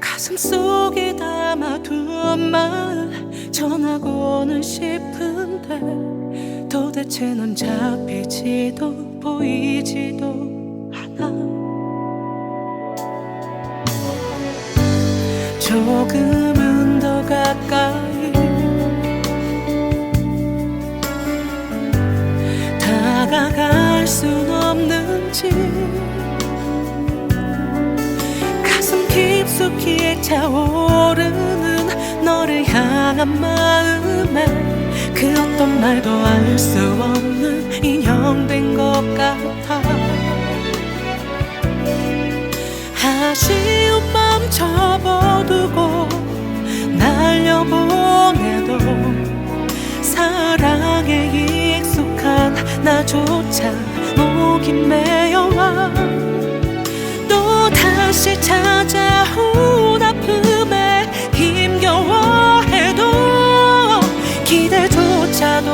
가슴 속에 담아둔 말 전하고는 싶은데 도대체 넌 잡히지도 보이지도 않아. 조금 깊숙이 차오르는 너를 향한 마음에 그 어떤 말도 알 수 없는 인형된 것 같아. 아쉬운 맘 접어두고 날려보내도 사랑에 익숙한 나조차 목이 메어와 또 다시 찾아온 아픔에 힘겨워해도 기대조차도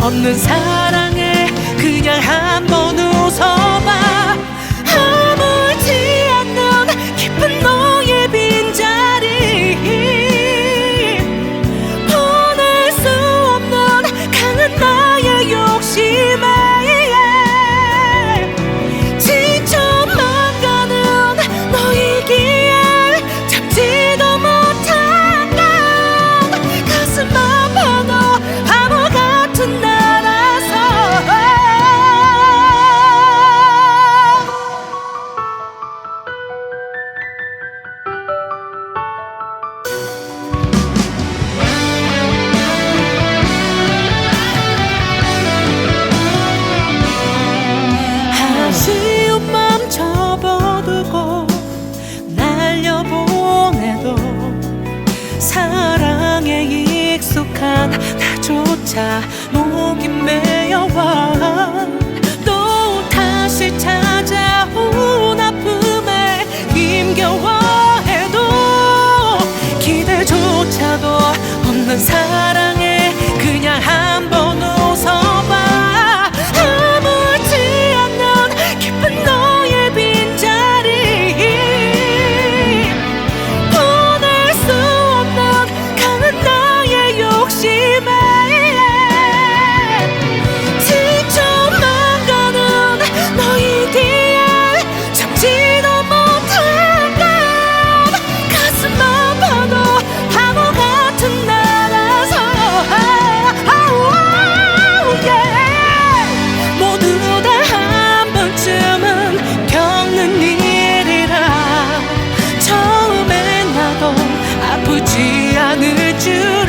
없는 사랑에 사랑에 익숙한 나조차 목이 메어와 또 다시 찾아온 아픔에 힘겨워해도 기대조차도 없는 사랑 아프지 않을 줄